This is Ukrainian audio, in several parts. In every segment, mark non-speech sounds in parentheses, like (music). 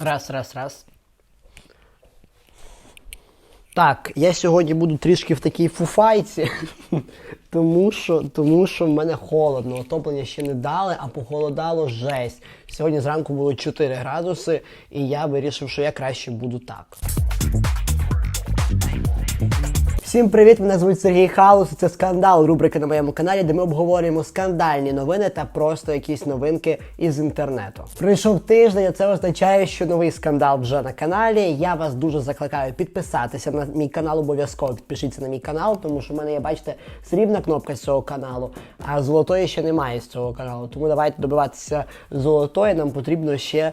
Раз, раз, раз. Так, я сьогодні буду трішки в такій фуфайці, (laughs) тому що, тому що в мене холодно. Отоплення ще не дали, а похолодало жесть. Сьогодні зранку було 4 градуси, і я вирішив, що я краще буду так. Всім привіт! Мене звуть Сергій Хаус. Це скандал. Рубрика на моєму каналі, де ми обговорюємо скандальні новини та просто якісь новинки із інтернету. Прийшов тиждень, а це означає, що новий скандал вже на каналі. Я вас дуже закликаю підписатися на мій канал. Обов'язково підпишіться на мій канал, тому що в мене є, бачите, срібна кнопка з цього каналу, а золотої ще немає з цього каналу. Тому давайте добиватися золотої. Нам потрібно ще.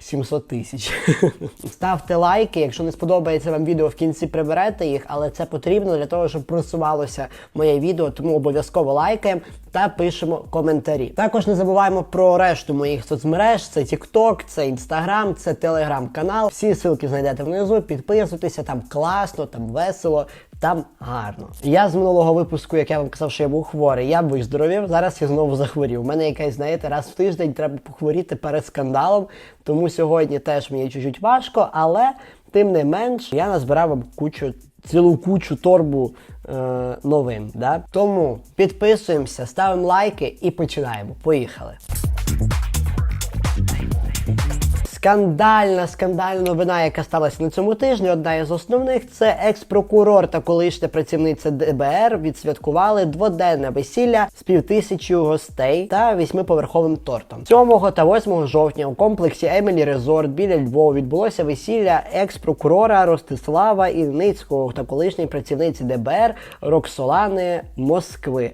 700 тисяч. (laughs) Ставте лайки, якщо не сподобається вам відео в кінці приберете їх, але це потрібно для того, щоб просувалося моє відео, тому обов'язково лайкаємо та пишемо коментарі. Також не забуваємо про решту моїх соцмереж: це TikTok, це Instagram, це телеграм-канал. Всі ссылки знайдете внизу. Підписуйтеся, там класно, там весело. Там гарно. Я з минулого випуску, як я вам казав, що я був хворий, я виздоровів. Зараз я знову захворів. У мене якась, знаєте, раз в тиждень треба похворіти перед скандалом. Тому сьогодні теж мені чуть-чуть важко, але тим не менш я назбирав вам кучу. Цілу кучу торбу е, новин. Да? Тому підписуємося, ставимо лайки і починаємо. Поїхали. Скандальна, скандальна новина, яка сталася на цьому тижні. Одна із основних це екс-прокурор та колишня працівниця ДБР відсвяткували дводенне весілля з півтисячі гостей та восьмиповерховим тортом. 7 та 8 жовтня у комплексі Емілі Резорт біля Львова відбулося весілля екс-прокурора Ростислава Ільницького та колишньої працівниці ДБР Роксолани Москви.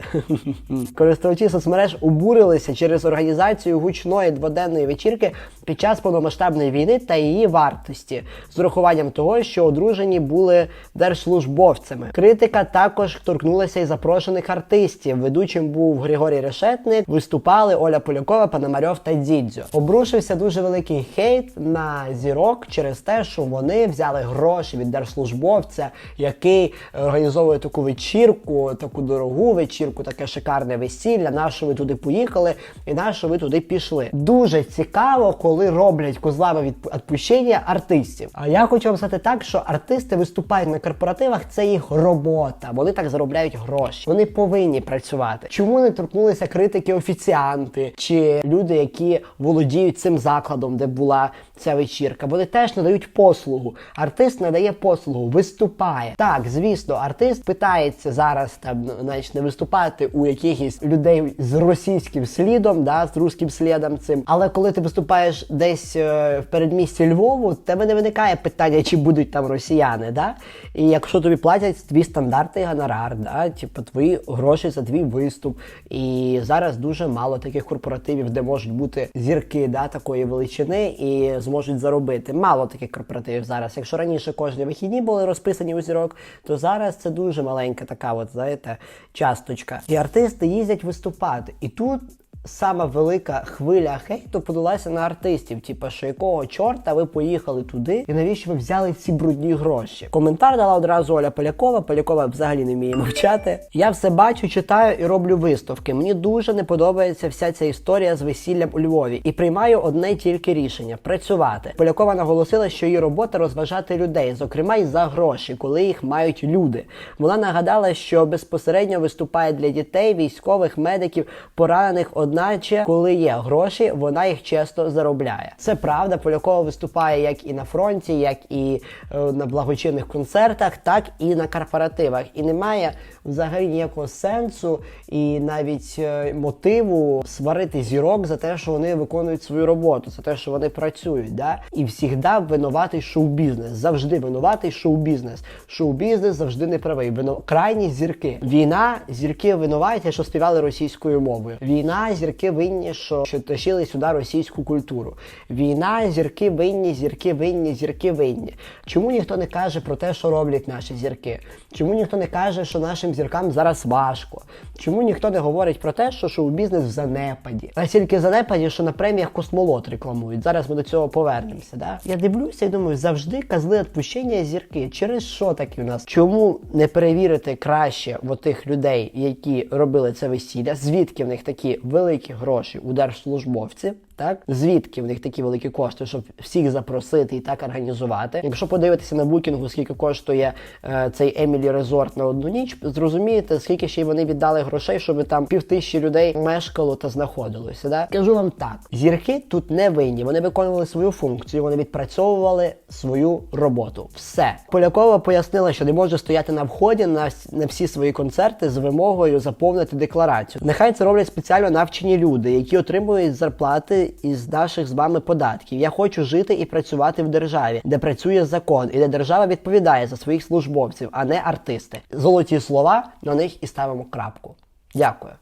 (laughs) Користувачі соцмереж обурилися через організацію гучної дводенної вечірки під час повномасштабної війни та її вартості, з урахуванням того, що одружені були держслужбовцями. Критика також торкнулася і запрошених артистів. Ведучим був Григорій Решетник, виступали Оля Полякова, Пономарьов та Дідзьо. Обрушився дуже великий хейт на зірок через те, що вони взяли гроші від держслужбовця, який організовує таку вечірку, таку дорогу вечірку, таке шикарне весілля. На що ви туди поїхали, і на що ви туди пішли. Дуже цікаво, коли роблять козлами від відпущення артистів. А я хочу вам сказати так, що артисти виступають на корпоративах, це їх робота. Вони так заробляють гроші. Вони повинні працювати. Чому не торкнулися критики офіціанти чи люди, які володіють цим закладом, де була ця вечірка? Вони теж надають послугу. Артист надає послугу, виступає. Так, звісно, артист питається зараз там, значить, не виступати у якихось людей з російським слідом, да, з руським слідом цим. Але коли ти виступаєш десь е, в передмісті Львову, в тебе не виникає питання, чи будуть там росіяни. Да? І якщо тобі платять твій стандартний гонорар, да? типу твої гроші за твій виступ. І зараз дуже мало таких корпоративів, де можуть бути зірки да, такої величини і зможуть заробити. Мало таких корпоративів зараз. Якщо раніше кожні вихідні були розписані у зірок, то зараз це дуже маленька така, от, знаєте, часточка. І артисти їздять виступати. І тут сама велика хвиля хейту подалася на артистів. Типа, що якого чорта ви поїхали туди, і навіщо ви взяли ці брудні гроші? Коментар дала одразу Оля Полякова. Полякова взагалі не вміє мовчати. Я все бачу, читаю і роблю висновки. Мені дуже не подобається вся ця історія з весіллям у Львові. І приймаю одне тільки рішення працювати. Полякова наголосила, що її робота розважати людей, зокрема й за гроші, коли їх мають люди. Вона нагадала, що безпосередньо виступає для дітей, військових, медиків, поранених. Одначе, коли є гроші, вона їх чесно заробляє. Це правда. Полякова виступає як і на фронті, як і е, на благочинних концертах, так і на корпоративах. І немає взагалі ніякого сенсу і навіть е, мотиву сварити зірок за те, що вони виконують свою роботу, за те, що вони працюють. Да? І завжди винуватий шоу-бізнес. Завжди винуватий шоу-бізнес. Шоу-бізнес завжди не правий. Вино... Крайні зірки. Війна, зірки винуваті, що співали російською мовою. Війна, зірки винні, що, що тащили сюди російську культуру. Війна, зірки винні, зірки винні, зірки винні. Чому ніхто не каже про те, що роблять наші зірки? Чому ніхто не каже, що нашим зіркам зараз важко? Чому ніхто не говорить про те, що шоу-бізнес в занепаді? Настільки в занепаді, що на преміях космолот рекламують. Зараз ми до цього повернемося. Да? Я дивлюся і думаю, завжди козли відпущення зірки. Через що такі у нас? Чому не перевірити краще в тих людей, які робили це весілля? Звідки в них такі великі гроші у держслужбовців? Так звідки в них такі великі кошти, щоб всіх запросити і так організувати? Якщо подивитися на букінгу, скільки коштує е, цей Емілі Резорт на одну ніч, зрозумієте, скільки ще й вони віддали грошей, щоб там пів тисячі людей мешкало та знаходилося. Да? Кажу вам так: зірки тут не винні. Вони виконували свою функцію, вони відпрацьовували свою роботу. Все Полякова пояснила, що не може стояти на вході на, на всі свої концерти з вимогою заповнити декларацію. Нехай це роблять спеціально навчені люди, які отримують зарплати із наших з вами податків. Я хочу жити і працювати в державі, де працює закон, і де держава відповідає за своїх службовців, а не артисти. Золоті слова на них і ставимо крапку. Дякую.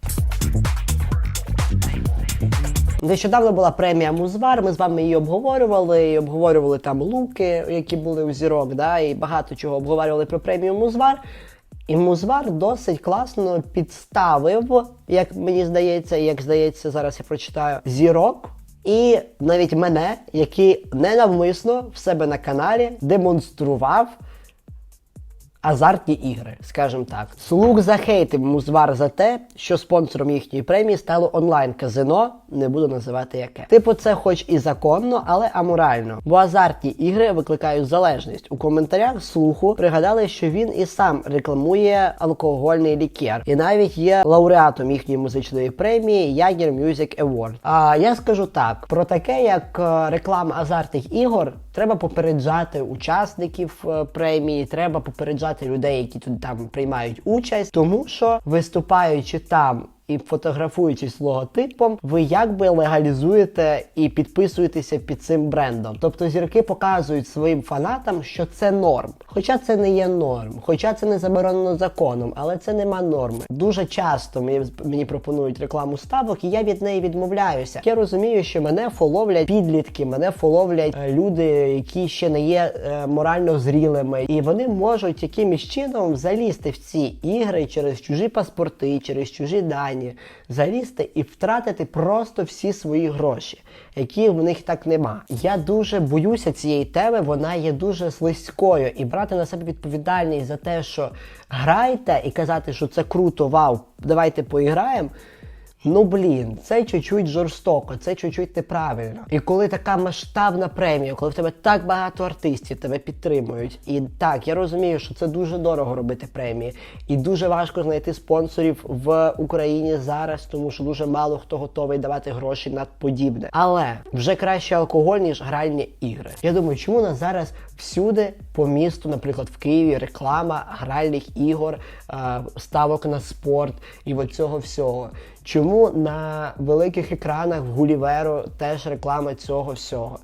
Нещодавно була премія Музвар. Ми з вами її обговорювали. І обговорювали там луки, які були у зірок, да, і багато чого обговорювали про премію Музвар. І Музвар досить класно підставив, як мені здається, як здається, зараз я прочитаю зірок. І навіть мене, який ненавмисно в себе на каналі демонстрував азартні ігри, скажімо так. Слуг захейтив Музвар за те, що спонсором їхньої премії стало онлайн-казино, не буду називати яке. Типу, це хоч і законно, але аморально. Бо азартні ігри викликають залежність. У коментарях слуху пригадали, що він і сам рекламує алкогольний лікер, і навіть є лауреатом їхньої музичної премії Jager Music Award. А я скажу так: про таке, як е, реклама азартних ігор, треба попереджати учасників е, премії, треба попереджати людей, які тут там приймають участь, тому що виступаючи там. І фотографуючись логотипом, ви якби легалізуєте і підписуєтеся під цим брендом. Тобто зірки показують своїм фанатам, що це норм. Хоча це не є норм, хоча це не заборонено законом, але це нема норми. Дуже часто мені, мені пропонують рекламу ставок, і я від неї відмовляюся. Я розумію, що мене фоловлять підлітки, мене фоловлять е, люди, які ще не є е, морально зрілими, і вони можуть якимось чином залізти в ці ігри через чужі паспорти, через чужі дані, залізти і втратити просто всі свої гроші, які в них так нема. Я дуже боюся цієї теми, вона є дуже слизькою, і брати на себе відповідальність за те, що грайте, і казати, що це круто, вау, давайте поіграємо. Ну блін, це чуть-чуть жорстоко, це чуть-чуть неправильно. І коли така масштабна премія, коли в тебе так багато артистів тебе підтримують, і так, я розумію, що це дуже дорого робити премії, і дуже важко знайти спонсорів в Україні зараз, тому що дуже мало хто готовий давати гроші на подібне. Але вже краще алкоголь, ніж гральні ігри. Я думаю, чому нас зараз всюди по місту, наприклад, в Києві, реклама гральних ігор, е, ставок на спорт і от цього всього. Чому на великих екранах в Гуліверу теж реклама цього всього?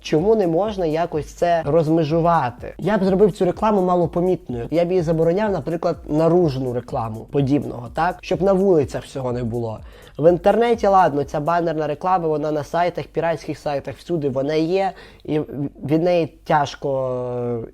Чому не можна якось це розмежувати? Я б зробив цю рекламу малопомітною. Я б її забороняв, наприклад, наружну рекламу подібного, так щоб на вулицях всього не було. В інтернеті, ладно, ця банерна реклама, вона на сайтах, піратських сайтах, всюди вона є, і від неї тяжко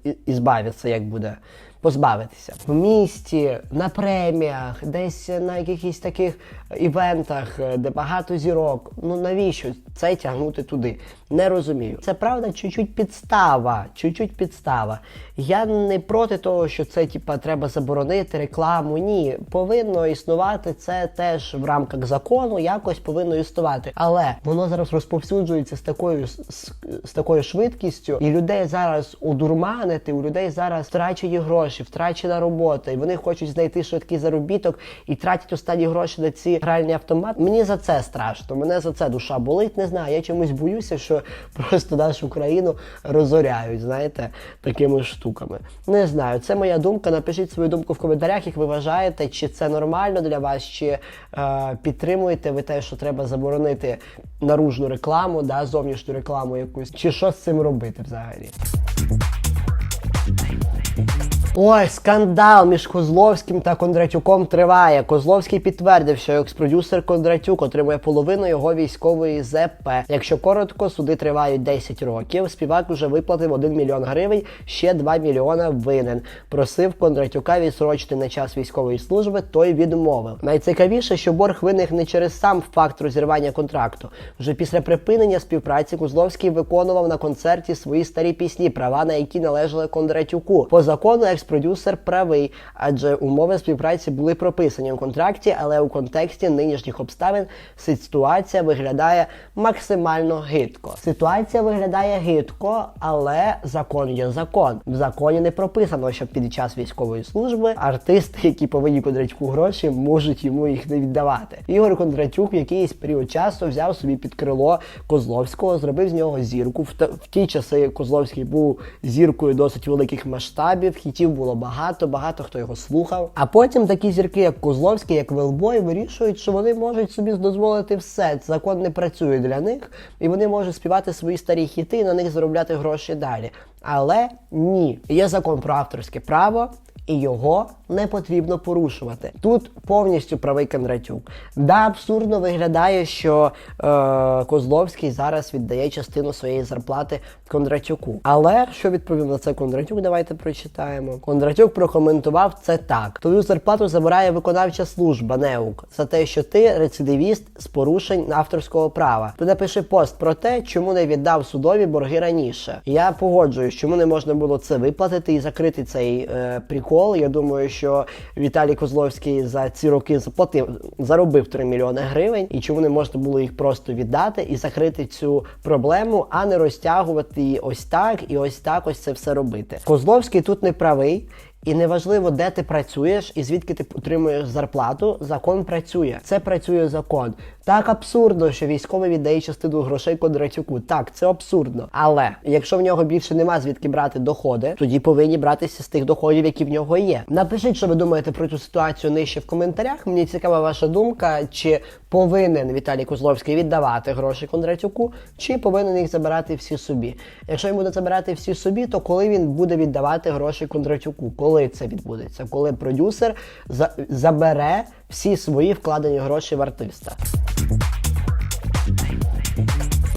е, ізбавитися, як буде позбавитися в місті, на преміях, десь на якихось таких івентах, е, де багато зірок. Ну навіщо це тягнути туди? Не розумію. Це правда, чуть-чуть підстава. Чуть-чуть підстава. Я не проти того, що це типа треба заборонити рекламу. Ні, повинно існувати це теж в рамках закону, якось повинно існувати. Але воно зараз розповсюджується з такою з, з, такою швидкістю, і людей зараз удурманити, у людей зараз втрачені гроші, втрачена робота, і вони хочуть знайти швидкий заробіток і тратять останні гроші на ці гральні автомати. Мені за це страшно. Мене за це душа болить. Не знаю. Я чомусь боюся, що (laughs) просто нашу країну розоряють, знаєте, такими штуками. Не знаю. Це моя думка. Напишіть свою думку в коментарях, як ви вважаєте, чи це нормально для вас, чи е, підтримуєте ви те, що треба заборонити наружну рекламу, да, зовнішню рекламу якусь, чи що з цим робити взагалі. Ой, скандал між Козловським та Кондратюком триває. Козловський підтвердив, що екс-продюсер Кондратюк отримує половину його військової ЗП. Якщо коротко, суди тривають 10 років. Співак уже виплатив 1 мільйон гривень, ще 2 мільйона винен. Просив Кондратюка відсрочити на час військової служби, той відмовив. Найцікавіше, що борг виник не через сам факт розірвання контракту. Вже після припинення співпраці Козловський виконував на концерті свої старі пісні, права на які належали Кондратюку. По закону екс екс-продюсер правий, адже умови співпраці були прописані у контракті, але у контексті нинішніх обставин ситуація виглядає максимально гидко. Ситуація виглядає гидко, але закон є закон. В законі не прописано, що під час військової служби артисти, які повинні Кондратюку гроші, можуть йому їх не віддавати. Ігор Кондратюк в якийсь період часу взяв собі під крило Козловського, зробив з нього зірку. В, в ті часи Козловський був зіркою досить великих масштабів. Хітів було багато, багато хто його слухав. А потім такі зірки, як Козловський, як Велбой, вирішують, що вони можуть собі дозволити все. Закон не працює для них, і вони можуть співати свої старі хіти і на них заробляти гроші далі. Але ні, є закон про авторське право. І його не потрібно порушувати. Тут повністю правий Кондратюк. Да, абсурдно виглядає, що е, Козловський зараз віддає частину своєї зарплати Кондратюку. Але що відповів на це Кондратюк? Давайте прочитаємо. Кондратюк прокоментував це так: твою зарплату забирає виконавча служба НЕУК за те, що ти рецидивіст з порушень авторського права. Ти напиши пост про те, чому не віддав судові борги раніше. Я погоджуюсь, чому не можна було це виплатити і закрити цей е, прикол. Я думаю, що Віталій Козловський за ці роки заплатив, заробив 3 мільйони гривень, і чому не можна було їх просто віддати і закрити цю проблему, а не розтягувати її ось так і ось так ось це все робити. Козловський тут не правий. І неважливо, де ти працюєш і звідки ти отримуєш зарплату, закон працює. Це працює закон. Так абсурдно, що військовий віддає частину грошей Кондратюку. Так, це абсурдно. Але якщо в нього більше нема звідки брати доходи, тоді повинні братися з тих доходів, які в нього є. Напишіть, що ви думаєте про цю ситуацію нижче в коментарях. Мені цікава ваша думка, чи повинен Віталій Козловський віддавати гроші Кондратюку, чи повинен їх забирати всі собі. Якщо він буде забирати всі собі, то коли він буде віддавати гроші Кондратюку? Коли це відбудеться? Коли продюсер за- забере всі свої вкладені гроші в артиста.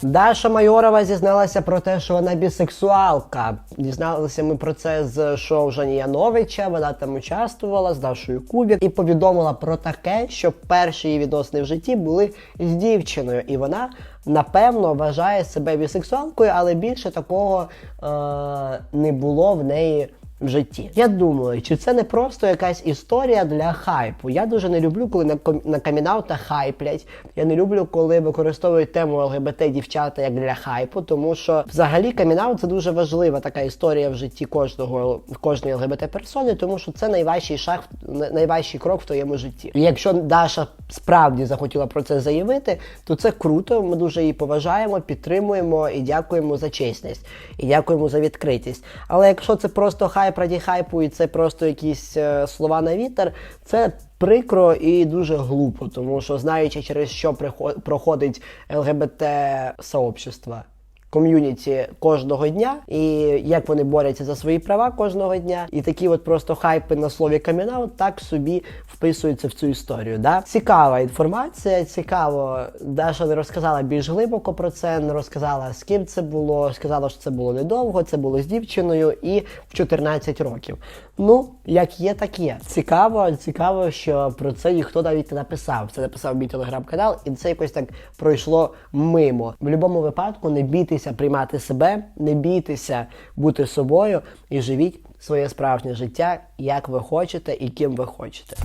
Даша Майорова зізналася про те, що вона бісексуалка. Дізналися ми про це з шоу Жані Яновича. Вона там участвувала з Дашою Кубік і повідомила про таке, що перші її відносини в житті були з дівчиною, і вона напевно вважає себе бісексуалкою, але більше такого е- не було в неї в житті. Я думаю, чи це не просто якась історія для хайпу. Я дуже не люблю, коли на, на камінаутах хайплять. Я не люблю, коли використовують тему ЛГБТ дівчата як для хайпу, тому що взагалі камінаут це дуже важлива така історія в житті кожного кожної ЛГБТ персони, тому що це найважчий шаг, найважчий крок в твоєму житті. І якщо Даша справді захотіла про це заявити, то це круто. Ми дуже її поважаємо, підтримуємо і дякуємо за чесність, і дякуємо за відкритість. Але якщо це просто хайп раді хайпу, і це просто якісь е, слова на вітер, це прикро і дуже глупо, тому що знаючи, через що проходить ЛГБТ сообщество ком'юніті кожного дня, і як вони борються за свої права кожного дня, і такі от просто хайпи на слові камінаут так собі вписуються в цю історію. Да? Цікава інформація, цікаво. Даша не розказала більш глибоко про це, не розказала з ким це було. Сказала, що це було недовго, це було з дівчиною і в 14 років. Ну, як є, так є. Цікаво, цікаво, що про це ніхто навіть не написав. Це написав мій телеграм-канал, і це якось так пройшло мимо. В будь-якому випадку не бійтеся приймати себе, не бійтеся бути собою і живіть своє справжнє життя, як ви хочете і ким ви хочете.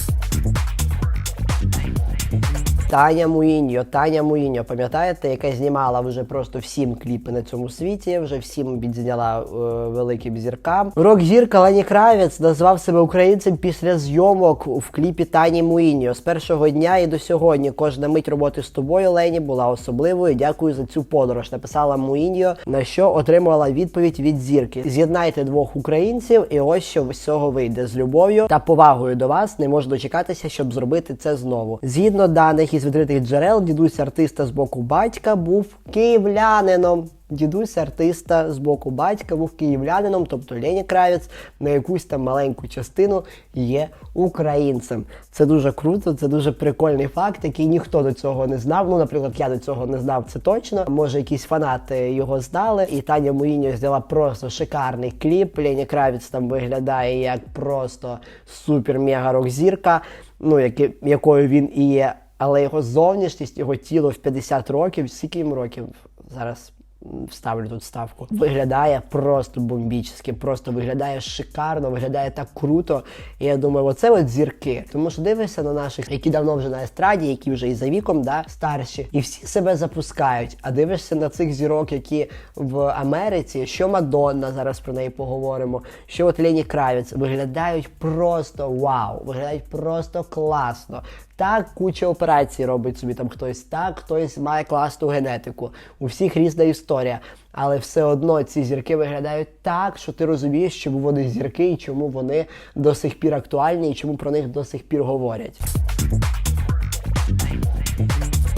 Таня Муїньо, Таня Муїньо, пам'ятаєте, яка знімала вже просто всім кліпи на цьому світі, вже всім відзняла е, великим зіркам. Рок-зірка Лені Кравець назвав себе українцем після зйомок в кліпі Тані Муїньо. З першого дня і до сьогодні кожна мить роботи з тобою, Лені, була особливою. Дякую за цю подорож. Написала Муїньо, на що отримала відповідь від зірки. З'єднайте двох українців, і ось що з цього вийде з любов'ю та повагою до вас. Не можу дочекатися, щоб зробити це знову. Згідно даних із відкритих джерел, дідусь артиста з боку батька був київлянином. Дідусь артиста з боку батька був київлянином, тобто Лені Кравець на якусь там маленьку частину є українцем. Це дуже круто, це дуже прикольний факт, який ніхто до цього не знав. Ну, наприклад, я до цього не знав, це точно. Може, якісь фанати його знали. І Таня Муїньо зняла просто шикарний кліп. Лені Кравець там виглядає як просто супер-мега рок-зірка, ну, яки- якою він і є. Але його зовнішність, його тіло в 50 років, скільки йому років зараз? вставлю тут ставку. Виглядає просто бомбічно, просто виглядає шикарно, виглядає так круто. І я думаю, оце от зірки. Тому що дивишся на наших, які давно вже на естраді, які вже і за віком, да, старші, і всі себе запускають. А дивишся на цих зірок, які в Америці, що Мадонна, зараз про неї поговоримо, що от Лені Кравіц, виглядають просто вау, виглядають просто класно. Так, куча операцій робить собі там хтось, так, хтось має класну генетику. У всіх різна історія. Але все одно ці зірки виглядають так, що ти розумієш, чому вони зірки і чому вони до сих пір актуальні, і чому про них до сих пір говорять.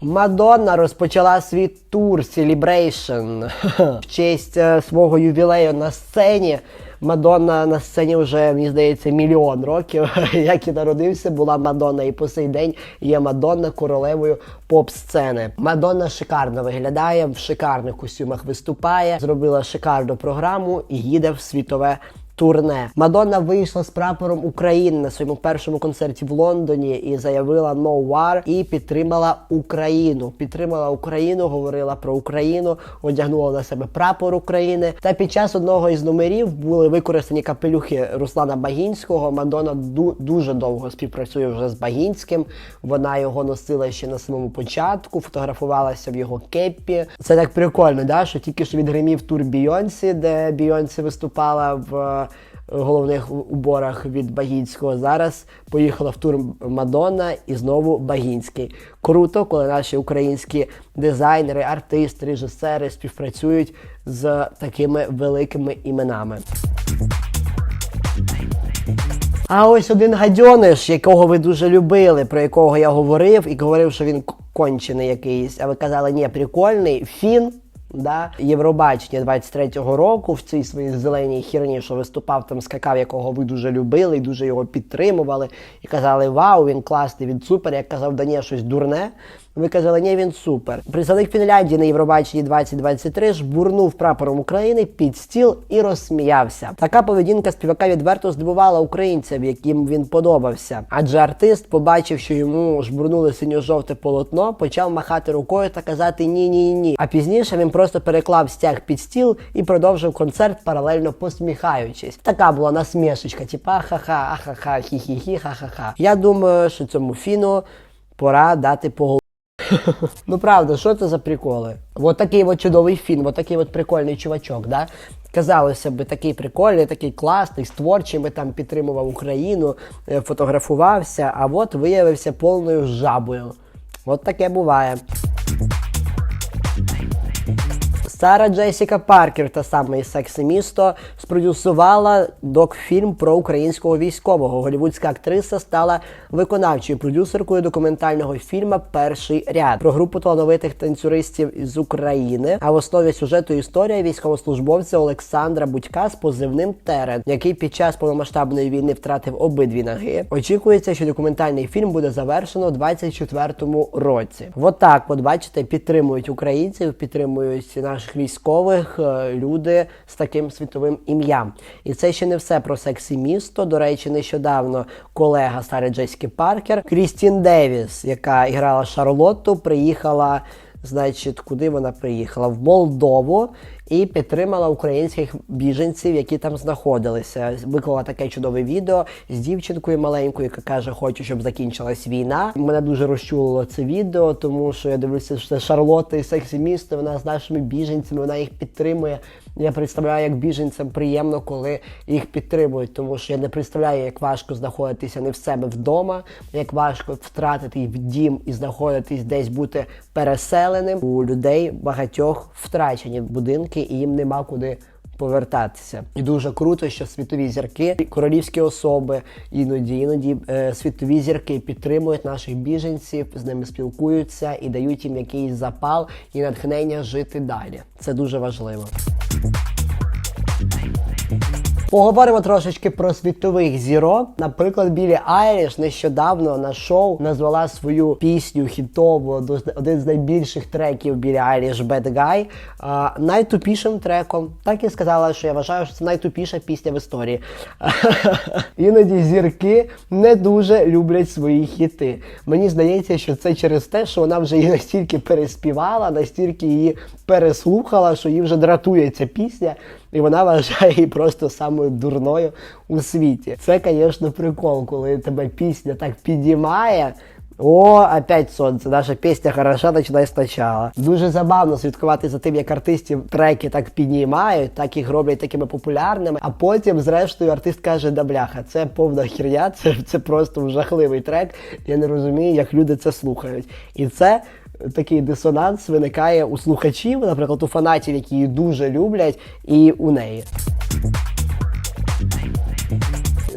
Мадонна розпочала свій тур Celebration (laughs) в честь е, свого ювілею на сцені. Мадонна на сцені вже, мені здається, мільйон років. (laughs) Як і народився, була Мадонна. І по сей день є Мадонна королевою поп-сцени. Мадонна шикарно виглядає, в шикарних костюмах виступає, зробила шикарну програму і їде в світове турне. Мадонна вийшла з прапором України на своєму першому концерті в Лондоні і заявила «No war» і підтримала Україну. Підтримала Україну, говорила про Україну, одягнула на себе прапор України. Та під час одного із номерів були використані капелюхи Руслана Багінського. Мадонна ду- дуже довго співпрацює вже з Багінським. Вона його носила ще на самому початку, фотографувалася в його кеппі. Це так прикольно, да? що тільки що відгримів тур Бійонсі, де Бійонсі виступала в головних уборах від Багінського. Зараз поїхала в тур Мадонна і знову Багінський. Круто, коли наші українські дизайнери, артисти, режисери співпрацюють з такими великими іменами. А ось один гадьониш, якого ви дуже любили, про якого я говорив, і говорив, що він кончений якийсь. А ви казали, ні, прикольний. Фін, да, Євробачення 23-го року в цій своїй зеленій хірні, що виступав там, скакав, якого ви дуже любили і дуже його підтримували. І казали, вау, він класний, він супер. Як казав, Данія щось дурне. Ви казали, ні, він супер. Представник Фінляндії на Євробаченні 2023 жбурнув прапором України під стіл і розсміявся. Така поведінка співака відверто здивувала українців, яким він подобався. Адже артист побачив, що йому жбурнули синьо-жовте полотно, почав махати рукою та казати ні, ні, ні. А пізніше він просто переклав стяг під стіл і продовжив концерт, паралельно посміхаючись. Така була насмішечка, типа ха-ха, ахаха, хі-хі-хі, ха-ха-ха. Я думаю, що цьому фіну пора дати по. (laughs) Ну правда, що це за приколи? Вот такий вот чудовий фільм, от такий вот прикольний чувачок, да? Казалося б, такий прикольний, такий класний, з творчими там підтримував Україну, е, фотографувався, а от виявився повною жабою. От таке буває. Сара Джесіка Паркер, та саме із «Секси місто, спродюсувала док-фільм про українського військового. Голівудська актриса стала виконавчою продюсеркою документального фільму Перший ряд про групу талановитих танцюристів з України. А в основі сюжету історія військовослужбовця Олександра Будька з позивним Терен, який під час повномасштабної війни втратив обидві ноги. Очікується, що документальний фільм буде завершено у 24-му році. Вот так, от бачите, підтримують українців, підтримують наших військових е, люди з таким світовим ім'ям. І це ще не все про сексі місто. До речі, нещодавно колега Сари Джесіки Паркер Крістін Девіс, яка грала Шарлотту, приїхала. Значить, куди вона приїхала? В Молдову і підтримала українських біженців, які там знаходилися. Виклала таке чудове відео з дівчинкою маленькою, яка каже, хочу, щоб закінчилась війна. Мене дуже розчулило це відео, тому що я дивлюся, що це Шарлотта і сексі місто. Вона з нашими біженцями, вона їх підтримує. Я представляю, як біженцям приємно, коли їх підтримують, тому що я не представляю, як важко знаходитися не в себе вдома, як важко втратити дім і знаходитись десь бути переселеним. У людей багатьох втрачені будинки, і їм нема куди повертатися. І дуже круто, що світові зірки, королівські особи, іноді іноді е, світові зірки підтримують наших біженців, з ними спілкуються і дають їм якийсь запал і натхнення жити далі. Це дуже важливо. Поговоримо трошечки про світових зірок. Наприклад, Білі Айліш нещодавно на шоу назвала свою пісню хітову, один з найбільших треків Білі Айліш Bad Guy, найтупішим треком. Так і сказала, що я вважаю, що це найтупіша пісня в історії. (laughs) Іноді зірки не дуже люблять свої хіти. Мені здається, що це через те, що вона вже її настільки переспівала, настільки її переслухала, що їй вже дратує ця пісня, і вона вважає її просто самою дурною у світі. Це, звісно, прикол, коли тебе пісня так підіймає. О, опять сонце. Наша пісня хороша, починай спочатку. Дуже забавно слідкувати за тим, як артистів треки так піднімають, так їх роблять такими популярними. А потім, зрештою, артист каже: да бляха, це повна херня, це, це просто жахливий трек. Я не розумію, як люди це слухають. І це. Такий дисонанс виникає у слухачів, наприклад, у фанатів, які її дуже люблять, і у неї.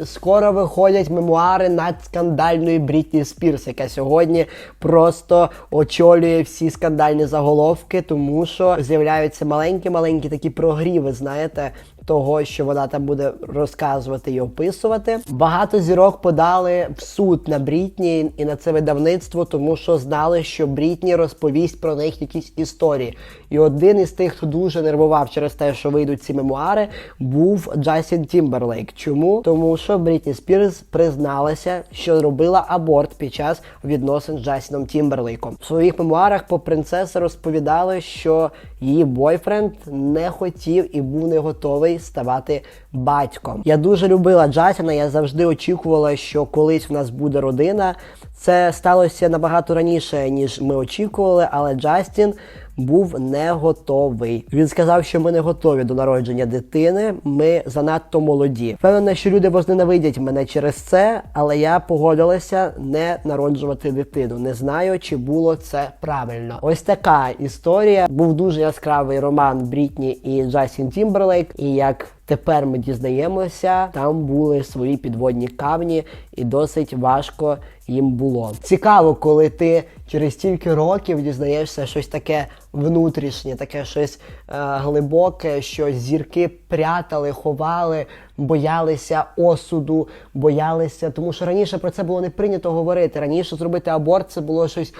Скоро виходять мемуари надскандальної Брітні Спірс, яка сьогодні просто очолює всі скандальні заголовки, тому що з'являються маленькі-маленькі такі прогріви, знаєте, того, що вона там буде розказувати і описувати. Багато зірок подали в суд на Брітні і на це видавництво, тому що знали, що Брітні розповість про них якісь історії. І один із тих, хто дуже нервував через те, що вийдуть ці мемуари, був Джастін Тімберлейк. Чому? Тому що Брітні Спірс призналася, що робила аборт під час відносин з Джастіном Тімберлейком. В своїх мемуарах по принцеси розповідали, що її бойфренд не хотів і був не готовий ставати батьком. Я дуже любила Джастіна. Я завжди очікувала, що колись в нас буде родина. Це сталося набагато раніше, ніж ми очікували, але Джастін був не готовий. Він сказав, що ми не готові до народження дитини. Ми занадто молоді. Впевнена, що люди возненавидять мене через це, але я погодилася не народжувати дитину. Не знаю, чи було це правильно. Ось така історія. Був дуже яскравий роман Брітні і Джастін Тімберлейк. І як Тепер ми дізнаємося, там були свої підводні камні, і досить важко їм було. Цікаво, коли ти через стільки років дізнаєшся щось таке внутрішнє, таке щось е, глибоке, що зірки прятали, ховали, боялися осуду, боялися, тому що раніше про це було не прийнято говорити. Раніше зробити аборт це було щось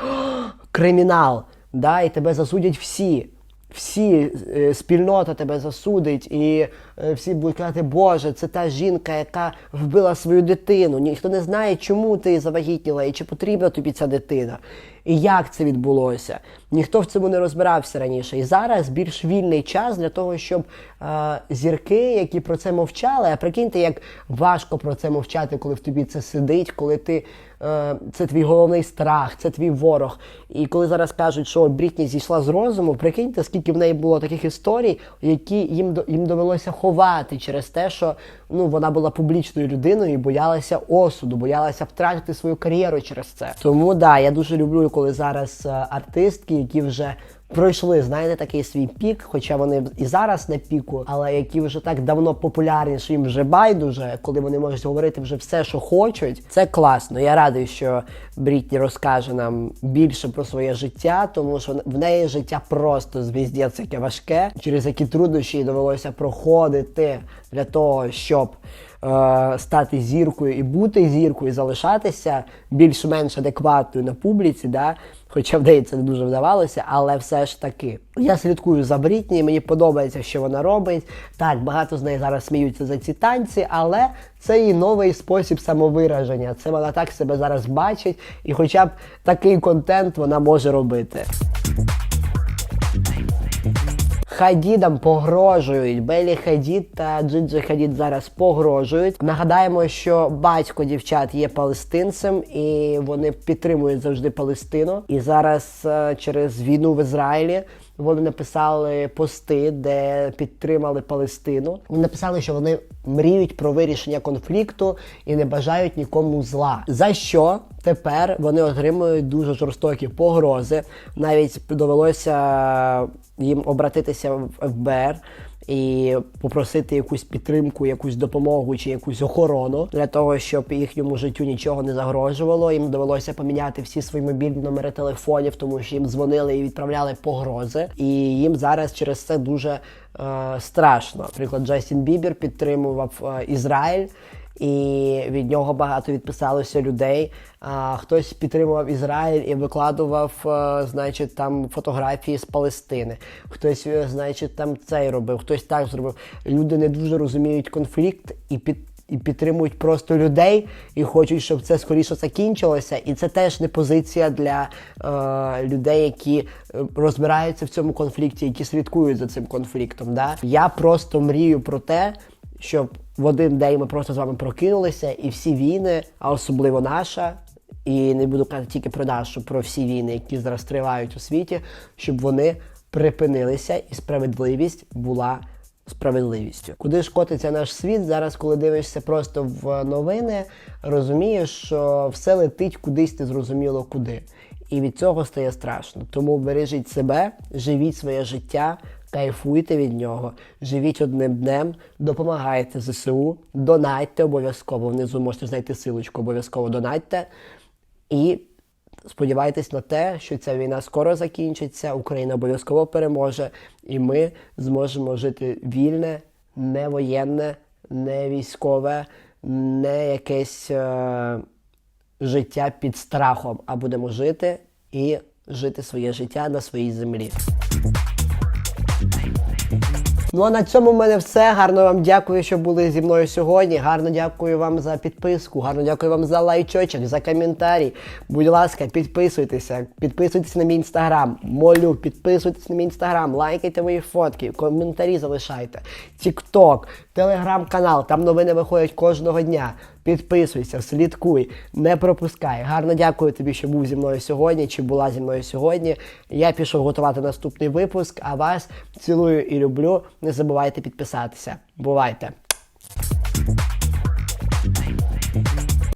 кримінал, да, і тебе засудять всі всі е, спільнота тебе засудить, і всі будуть казати, Боже, це та жінка, яка вбила свою дитину. Ніхто не знає, чому ти завагітніла і чи потрібна тобі ця дитина. І як це відбулося? Ніхто в цьому не розбирався раніше. І зараз більш вільний час для того, щоб е, зірки, які про це мовчали, а прикиньте, як важко про це мовчати, коли в тобі це сидить, коли ти е, це твій головний страх, це твій ворог. І коли зараз кажуть, що Брітні зійшла з розуму, прикиньте, скільки в неї було таких історій, які їм їм довелося ховати через те, що ну вона була публічною людиною і боялася осуду, боялася втратити свою кар'єру через це. Тому да, я дуже люблю, коли зараз е, артистки, які вже пройшли, знаєте, такий свій пік, хоча вони і зараз на піку, але які вже так давно популярні, що їм вже байдуже, коли вони можуть говорити вже все, що хочуть. Це класно. Я радий, що Брітні розкаже нам більше про своє життя, тому що в неї життя просто звіздець яке важке, через які труднощі їй довелося проходити для того, щоб стати зіркою і бути зіркою, і залишатися більш-менш адекватною на публіці, да? хоча в неї це не дуже вдавалося, але все ж таки. Я слідкую за Брітні, мені подобається, що вона робить. Так, багато з неї зараз сміються за ці танці, але це її новий спосіб самовираження. Це вона так себе зараз бачить, і хоча б такий контент вона може робити. Хадідам погрожують. Белі Хадід та Джиджи Хадід зараз погрожують. Нагадаємо, що батько дівчат є палестинцем, і вони підтримують завжди Палестину. І зараз е, через війну в Ізраїлі вони написали пости, де підтримали Палестину. Вони написали, що вони мріють про вирішення конфлікту і не бажають нікому зла. За що тепер вони отримують дуже жорстокі погрози. Навіть довелося їм обратитися в ФБР і попросити якусь підтримку, якусь допомогу чи якусь охорону для того, щоб їхньому життю нічого не загрожувало. Їм довелося поміняти всі свої мобільні номери телефонів, тому що їм дзвонили і відправляли погрози. І їм зараз через це дуже страшно. Наприклад, Джастін Бібер підтримував е, Ізраїль. І від нього багато відписалося людей. А, хтось підтримував Ізраїль і викладував, е, значить, там фотографії з Палестини. Хтось, е, значить, там цей робив, хтось так зробив. Люди не дуже розуміють конфлікт і під. І підтримують просто людей і хочуть, щоб це скоріше закінчилося. І це теж не позиція для е, людей, які е, розбираються в цьому конфлікті, які слідкують за цим конфліктом. Да? Я просто мрію про те, щоб в один день ми просто з вами прокинулися, і всі війни, а особливо наша, і не буду казати тільки про нашу, про всі війни, які зараз тривають у світі, щоб вони припинилися і справедливість була справедливістю. Куди ж котиться наш світ зараз, коли дивишся просто в новини, розумієш, що все летить кудись незрозуміло куди. І від цього стає страшно. Тому бережіть себе, живіть своє життя, кайфуйте від нього, живіть одним днем, допомагайте ЗСУ, донайте обов'язково. Внизу можете знайти силочку, обов'язково донайте. І сподівайтесь на те, що ця війна скоро закінчиться, Україна обов'язково переможе, і ми зможемо жити вільне, не воєнне, не військове, не якесь е- життя під страхом, а будемо жити і жити своє життя на своїй землі. Ну а на цьому в мене все. Гарно вам дякую, що були зі мною сьогодні. Гарно дякую вам за підписку. Гарно дякую вам за лайчочок, за коментарі. Будь ласка, підписуйтеся, підписуйтесь на мій інстаграм. Молю, підписуйтесь на мій інстаграм, лайкайте мої фотки, коментарі залишайте. Тікток, телеграм-канал. Там новини виходять кожного дня. Підписуйся, слідкуй, не пропускай. Гарно дякую тобі, що був зі мною сьогодні, чи була зі мною сьогодні. Я пішов готувати наступний випуск, а вас цілую і люблю. Не забувайте підписатися. Бувайте!